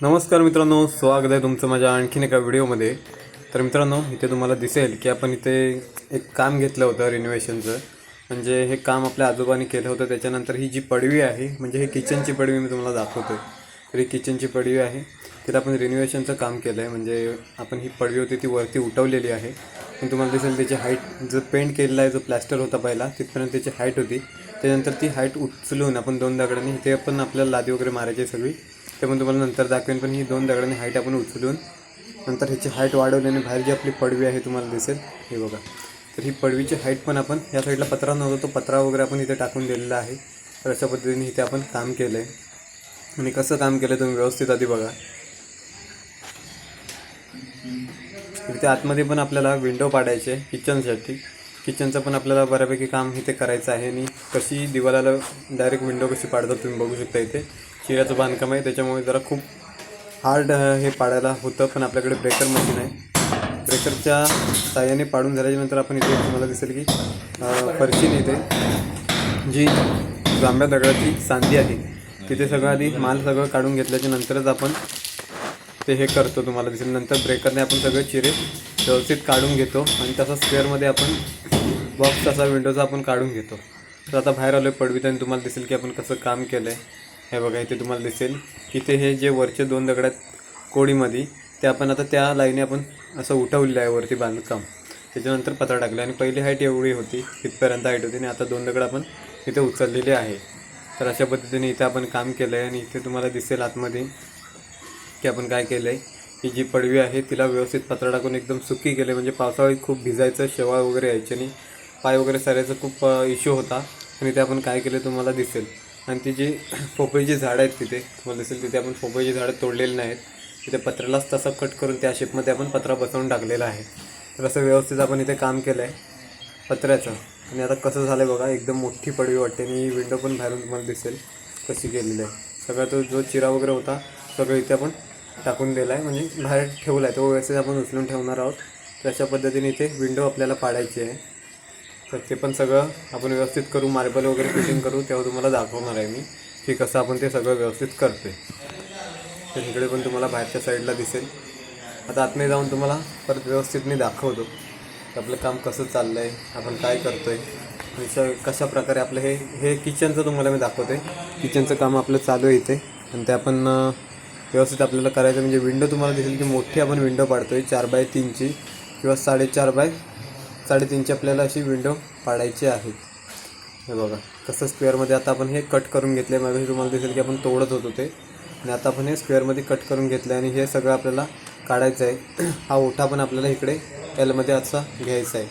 नमस्कार मित्रांनो स्वागत आहे तुमचं माझ्या आणखीन एका व्हिडिओमध्ये. तर मित्रांनो इथे तुम्हाला दिसेल की आपण इथे एक काम घेतलं होतं रिनोव्हेशनचं म्हणजे हे काम आपल्या आजोबांनी केलं होतं त्याच्यानंतर ही जी पडवी आहे म्हणजे हे किचनची पडवी मी तुम्हाला दाखवतो. तर ही किचनची पडवी आहे. तिला आपण रिनोव्हेशनचं काम केलं आहे म्हणजे आपण ही पडवी होती ती वरती उठवलेली आहे. पण तुम्हाला दिसेल त्याची हाईट जो पेंट केलेला आहे जो प्लॅस्टर होता पहिला तिथपर्यंत त्याची हाईट होती. त्यानंतर ती हाईट उचलून आपण दोन दगडांनी इथे पण आपल्याला लादी वगैरे मारायची सगळी. ते पण तुम्हाला नंतर दाखवेन पण ही दोन दगडांनी हाईट आपण उचलून नंतर ह्याची हाईट वाढवल्याने बाहेर जी आपली पडवी आहे तुम्हाला दिसेल हे बघा. तर ही पडवीची हाईट पण आपण या साईडला पत्रा नव्हता तो पत्रा वगैरे आपण इथे टाकून दिलेला आहे. तर अशा पद्धतीने इथे आपण काम केलं आहे आणि कसं काम केलं तुम्ही व्यवस्थित आधी बघा. इथे आतमध्ये पण आपल्याला विंडो पाडायचे आहे किचनसाठी किचनचं पण आपल्याला बऱ्यापैकी काम इथे करायचं आहे आणि कशी दिवालाला डायरेक्ट विंडो कशी पाडतात तुम्ही बघू शकता इथे. चिऱ्याचं बांधकाम आहे त्याच्यामुळे जरा खूप हार्ड हे पाडायला होतं पण आपल्याकडे ब्रेकर मशीन आहे. ब्रेकरच्या साह्याने पाडून झाल्याच्यानंतर आपण इथे तुम्हाला दिसेल की अं, येते जी जांभ्या दगडाची सांधी आहे तिथे सगळं आधी माल सगळं काढून घेतल्याच्या नंतरच आपण ते हे करतो तुम्हाला दिसेल. नंतर ब्रेकरने आपण सगळे चिरे व्यवस्थित काढून घेतो आणि तसा स्क्वेअरमध्ये आपण बॉक्स तसा विंडोचा आपण काढून घेतो. तर आता बाहेर आलो आहे पडवीत आणि तुम्हाला दिसेल की आपण कसं काम केलं आहे हे बघा इथे तुम्हाला दिसेल इथे हे जे वरचे दोन दगड आहेत कोळीमध्ये ते आपण आता त्या लाईने आपण असं उठवलेलं आहे वरती बांधकाम. त्याच्यानंतर पत्रा टाकला आणि पहिली हाईट एवढी होती इथपर्यंत हाईट होती आणि आता दोन दगड आपण इथे उचललेले आहे. तर अशा पद्धतीने इथे आपण काम केलं आहे आणि इथे तुम्हाला दिसेल आतमध्ये की आपण काय केलं आहे ही जी पडवी आहे तिला व्यवस्थित पत्रा टाकून एकदम सुकी केले म्हणजे पावसाळ्यात खूप भिजायचं शेवाळ वगैरे यायचे आणि पाय वगैरे सरायचा खूप इश्यू होता. आणि ते आपण काय केलं तुम्हाला दिसेल. आणि ती जी पोपईची झाडं आहेत तिथे तुम्हाला दिसेल तिथे आपण पोपईची झाडं तोडलेली नाहीत. तिथे पत्र्यालाच तसं कट करून त्या शेपमध्ये आपण पत्रा बसवून टाकलेला आहे. तर असं व्यवस्थित आपण इथे काम केलं आहे पत्र्याचं. आणि आता कसं झालं आहे बघा एकदम मोठी पडवी वाटते आणि ही विंडो पण बाहेरून तुम्हाला दिसेल कशी केलेली आहे. सगळा तो जो चिरा वगैरे होता सगळं इथे आपण टाकून दिला आहे. म्हणजे बाहेर ठेवला आहे तो व्यवस्थित आपण उचलून ठेवणार आहोत. तर अशा पद्धतीने इथे विंडो आपल्याला पाडायची आहे. तर ते पण सगळं आपण व्यवस्थित करू मार्बल वगैरे फिटिंग करू तेव्हा तुम्हाला दाखवणार आहे मी की कसं आपण ते सगळं व्यवस्थित करतो तर इकडे पण तुम्हाला बाहेरच्या साईडला दिसेल. आता आतमध्ये जाऊन तुम्हाला परत व्यवस्थित मी दाखवतो की आपलं काम कसं चाललं आहे आपण काय करतो आहे कशा प्रकारे आपलं हे हे किचनचं तुम्हाला मी दाखवतो आहे किचनचं काम आपलं चालू आहे इथे. आणि ते आपण व्यवस्थित आपल्याला करायचं म्हणजे विंडो तुम्हाला दिसेल की मोठी आपण विंडो पाडतो आहे चार बाय तीनची किंवा साडेचार बाय साडेतीनची आपल्याला अशी विंडो पाडायची आहे. हे बघा कसं स्क्वेअरमध्ये आता आपण हे कट करून घेतले मग तुम्हाला दिसेल की आपण तोडत होतो ते. आणि आता आपण हे स्क्वेअरमध्ये कट करून घेतलं आणि हे सगळं आपल्याला काढायचं आहे. हा ओठा पण आपल्याला इकडे एलमध्ये असा घ्यायचा आहे.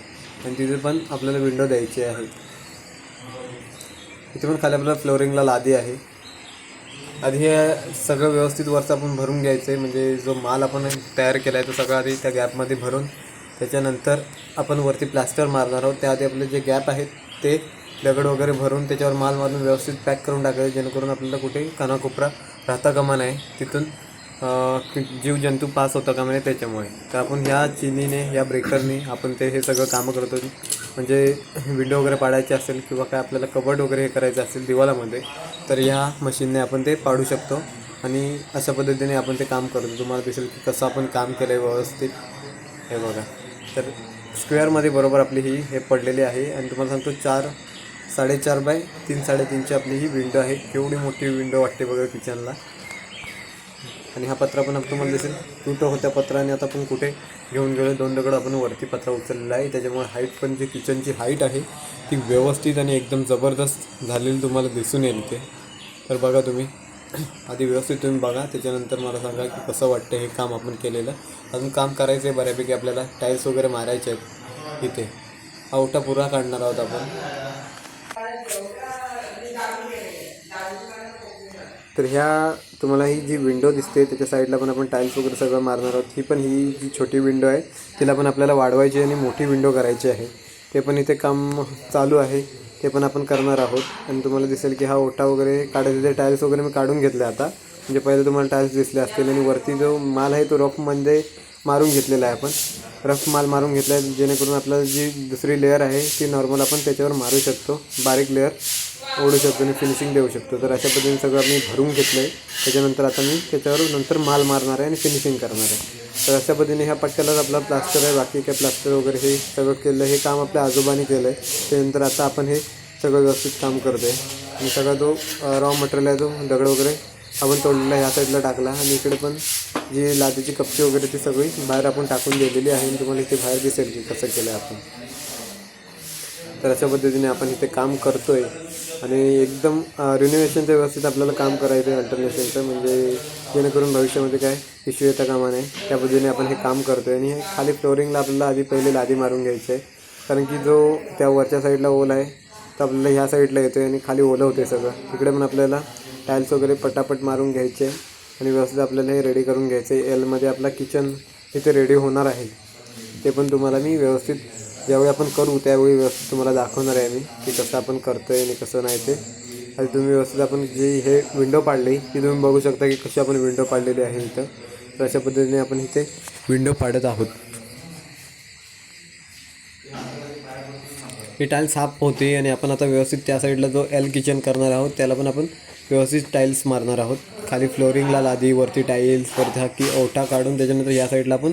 आणि तिथे पण आपल्याला विंडो द्यायची आहे. इथे पण खाली आपल्याला फ्लोरिंगला लादी आहे. आधी हे सगळं व्यवस्थित वरचं आपण भरून घ्यायचं आहे म्हणजे जो माल आपण तयार केला आहे तो सगळा आधी त्या गॅपमध्ये भरून त्याच्यानंतर आपण वरती प्लास्टर मारणार आहोत. त्याआधी आपले जे गॅप आहेत ते दगड वगैरे भरून त्याच्यावर माल मारून व्यवस्थित पॅक करून टाकायचे जेणेकरून आपल्याला कुठे कानाकोपरा राहता कामा नाही तिथून जीव जीवजंतू पास होता कामा नाही त्याच्यामुळे. तर आपण ह्या चिनीने या ब्रेकरने आपण ते हे सगळं कामं करतो म्हणजे विंडो वगैरे पाडायचे असेल किंवा काय आपल्याला कबड वगैरे हे करायचं असेल दिवालामध्ये तर ह्या मशीनने आपण ते पाडू शकतो. आणि अशा पद्धतीने आपण ते काम करतो तुम्हाला दिसेल की कसं आपण काम केलं आहे व्यवस्थित. हे बघा. तर स्क्वेअरमध्ये बरोबर आपली ही हे पडलेली आहे. आणि तुम्हाला सांगतो चार साडेचार बाय तीन साडेतीनची आपली ही विंडो आहे. केवढी मोठी विंडो वाटते बघा किचनला आणि हा पत्रा पण तुम्हाला दिसेल. तुटं होत्या पत्राने आता आपण कुठे घेऊन गेलो दोन दगड आपण वरती पत्रा उचललेला आहे. त्याच्यामुळे हाईट पण जी किचनची हाईट आहे ती व्यवस्थित आणि एकदम जबरदस्त झालेली तुम्हाला दिसून येईल ते तर बघा तुम्ही. आधी व्यवस्थित तुम्ही बघा त्याच्यानंतर मला सांगा की कसं वाटतं हे काम आपण केलेलं. अजून काम करायचं आहे बऱ्यापैकी आपल्याला टाईल्स वगैरे मारायचे आहेत इथे. आवटा पुरा काढणार आहोत आपण. तर ह्या तुम्हाला ही जी विंडो दिसते त्याच्या साईडला पण आपण टाईल्स वगैरे सगळं मारणार आहोत. ही पण ही जी छोटी विंडो आहे तिला पण आपल्याला वाढवायची आणि मोठी विंडो करायची आहे. ते पण इथे काम चालू आहे. ते पण आपण करणार आहोत. आणि तुम्हाला दिसेल की हा ओटा वगैरे काढायचे ते टाईल्स वगैरे मी काढून घेतले आता. म्हणजे पहिले तुम्हाला टाईल्स दिसले असतील आणि वरती जो माल आहे तो रफमध्ये मारून घेतलेला आहे आपण. रफ माल मारून घेतला आहे जेणेकरून आपल्याला जी दुसरी लेअर आहे ती नॉर्मल आपण त्याच्यावर मारू शकतो. बारीक लेअर ओढू शकतो आणि फिनिशिंग देऊ शकतो. तर अशा पद्धतीने सगळं मी भरून घेतलं आहे त्याच्यानंतर आता मी त्याच्यावर नंतर माल मारणार आहे आणि फिनिशिंग करणार आहे. तर अशा पद्धतीने ह्या पट्ट्यालाच आपला प्लास्टर आहे. बाकी काय प्लास्टर वगैरे हे सगळं केलं हे काम आपल्या आजोबाने केलं आहे त्यानंतर आता आपण हे सगळं व्यवस्थित काम करतो आहे आणि सगळा जो रॉ मटेरियल आहे तो दगड वगैरे आपण तोडलेला ह्या साईडला टाकला आणि इकडे पण जी लादीची कपची वगैरे ती सगळी बाहेर आपण टाकून दिलेली आहे. आणि तुम्हाला इथे बाहेर दिसेल की कसं केलं आहे आपण. तर अशा पद्धतीने आपण इथे काम करतोय. आणि एकदम रिनोव्हेशनचं व्यवस्थित आपल्याला काम करायचं आहे अल्टरनेशनचं म्हणजे जेणेकरून भविष्यामध्ये काय इश्यू येता कामा नये त्या पद्धतीने आपण हे काम करतोय. आणि हे खाली फ्लोरिंगला आपल्याला आधी पहिले लादी मारून घ्यायचं आहे कारण की जो त्या वरच्या साईडला ओल आहे तर आपल्याला ह्या साईडला येतो आहे आणि खाली ओलं होते सगळं. तिकडे पण आपल्याला टाईल्स वगैरे पटापट मारून घ्यायचे आणि व्यवस्थित आपल्याला हे रेडी करून घ्यायचं आहे एलमध्ये आपला किचन इथे रेडी होणार आहे. ते पण तुम्हाला मी व्यवस्थित ज्यावेळी आपण करू त्यावेळी व्यवस्थित तुम्हाला दाखवणार आहे मी की कसं आपण करतो आहे आणि कसं नाही ते. आणि तुम्ही व्यवस्थित आपण जी हे विंडो पाडली ती तुम्ही बघू शकता की कशी आपण विंडो पाडलेली आहे इथं. तर अशा पद्धतीने आपण इथे विंडो पाडत आहोत. ही टाईल साफ होते आणि आपण आता व्यवस्थित त्या साईडला जो एल किचन करणार आहोत त्याला पण आपण व्यवस्थित टाईल्स मारणार आहोत. खाली फ्लोरिंगला लादी वरती टाईल्स वरती हा की ओठा काढून त्याच्यानंतर या साईडला आपण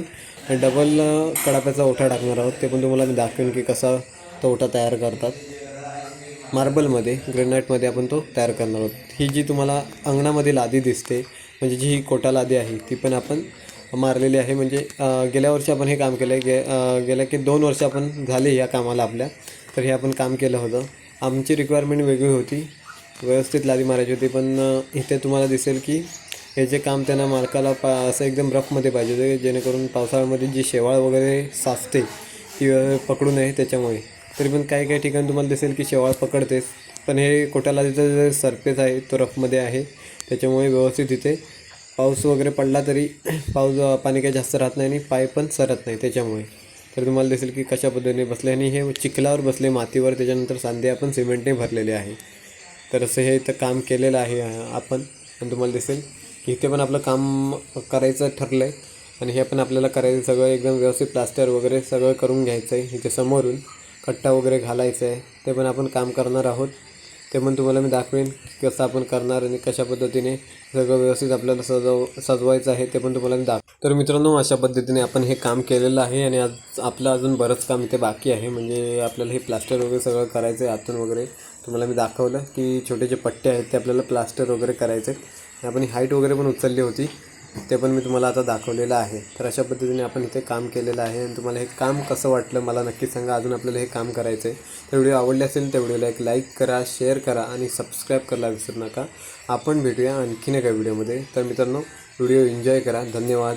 डबल कडाप्याचा ओठा टाकणार आहोत. ते पण तुम्हाला मी दाखवेन की कसा तो ओठा तयार करतात. मार्बलमध्ये ग्रेनाईटमध्ये आपण तो तयार करणार आहोत. ही जी तुम्हाला अंगणामध्ये लादी दिसते म्हणजे जी ही कोटा लादी आहे ती पण आपण मारलेली आहे. म्हणजे गेल्या वर्षी आपण हे काम केलं आहे गे गेल्या की दोन वर्ष आपण झाले या कामाला आपल्या. तर हे आपण काम केलं होतं. आमची रिक्वायरमेंट वेगळी होती. व्यवस्थित लादी मारायची होती पण इथे तुम्हाला दिसेल की हे जे काम त्यांना मालकाला पा असं एकदम रफमध्ये पाहिजे होते जेणेकरून पावसाळ्यामध्ये जी शेवाळ वगैरे साचते ती पकडू नये त्याच्यामुळे. तरी पण काही काही ठिकाणी तुम्हाला दिसेल की शेवाळ पकडतेच पण हे कोट्याला तिथं जे सरफेस आहे तो रफमध्ये आहे. त्याच्यामुळे व्यवस्थित इथे पाऊस वगैरे पडला तरी पाऊस पाणी काही जास्त राहत नाही आणि पाय पण सरत नाही त्याच्यामुळे. तर तुम्हाला दिसेल की कशा पद्धतीने बसले आणि हे चिखलावर बसले मातीवर त्याच्यानंतर सांधे आपण सिमेंटने भरलेले आहे. तर असं हे इथं काम केलेलं आहे आपण. आणि तुम्हाला दिसेल इथे पण आपलं काम करायचं ठरलं आहे आणि हे पण आपल्याला करायचं सगळं एकदम व्यवस्थित प्लास्टर वगैरे सगळं करून घ्यायचं आहे इथे समोरून. कट्टा वगैरे घालायचं आहे ते पण आपण काम करणार आहोत. ते पण तुम्हाला मी दाखवेन कसं आपण करणार आणि कशा पद्धतीने सगळं व्यवस्थित आपल्याला सजव सजवायचं आहे ते पण तुम्हाला मी दाख तर मित्रांनो अशा पद्धतीने आपण हे काम केलेलं आहे आणि आज आपलं अजून बरंच काम इथे बाकी आहे. म्हणजे आपल्याला हे प्लास्टर वगैरे सगळं करायचं आहे आतून वगैरे. तुम्हाला मी दाखवलं की छोटे जे पट्टे आहेत ते आपल्याला प्लास्टर वगैरे करायचे आहेत आपण हाईट वगैरे पण उचलली होती. ते पण मी तुम्हाला आता दाखवलेलं आहे. तर अशा पद्धतीने आपण इथे काम केलेलं आहे. आणि तुम्हाला हे काम कसं वाटलं मला नक्की सांगा. अजून आपल्याला हे काम करायचं आहे तर व्हिडिओ आवडले असेल तर व्हिडिओला एक लाईक करा शेअर करा आणि सबस्क्राईब करायला विसरू नका. आपण भेटूया आणखीन एका व्हिडिओमध्ये तर मित्रांनो व्हिडिओ एन्जॉय करा. धन्यवाद.